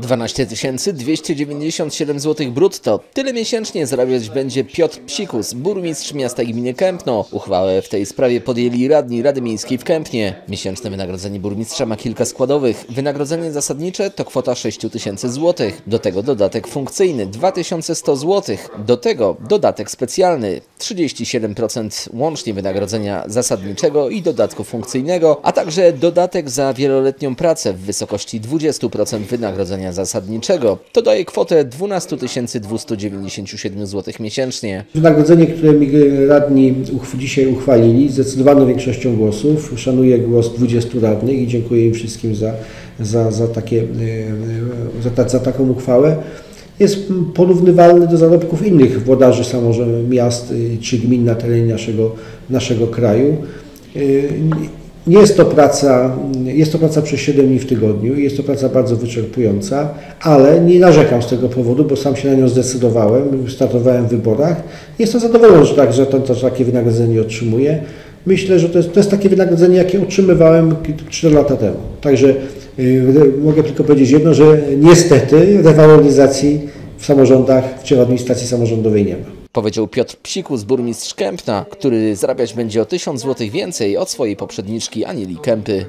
12 297 zł brutto. Tyle miesięcznie zarabiać będzie Piotr Psikus, burmistrz miasta gminy Kępno. Uchwałę w tej sprawie podjęli radni Rady Miejskiej w Kępnie. Miesięczne wynagrodzenie burmistrza ma kilka składowych. Wynagrodzenie zasadnicze to kwota 6 tysięcy zł. Do tego dodatek funkcyjny 2100 zł. Do tego dodatek specjalny 37% łącznie wynagrodzenia zasadniczego i dodatku funkcyjnego, a także dodatek za wieloletnią pracę w wysokości 20% wynagrodzenia zasadniczego. To daje kwotę 12 297 zł miesięcznie. Wynagrodzenie, które mi radni dzisiaj uchwalili, zdecydowaną większością głosów. Szanuję głos 20 radnych i dziękuję im wszystkim za, za, za, takie, e, za, ta, za taką uchwałę. Jest porównywalny do zarobków innych włodarzy samorządów miast czy gmin na terenie naszego, naszego kraju. Y, Nie jest to praca, jest to praca przez 7 dni w tygodniu jest to praca bardzo wyczerpująca, ale nie narzekam z tego powodu, bo sam się na nią zdecydowałem, startowałem w wyborach. Jestem zadowolony, że, tak, że to, takie wynagrodzenie otrzymuję. Myślę, że to jest, to jest takie wynagrodzenie, jakie otrzymywałem 4 lata temu. Także mogę tylko powiedzieć jedno, że niestety rewaloryzacji w samorządach, w administracji samorządowej nie ma. Powiedział Piotr Psikus, burmistrz Kępna, który zarabiać będzie o 1000 zł więcej od swojej poprzedniczki Anieli Kępy.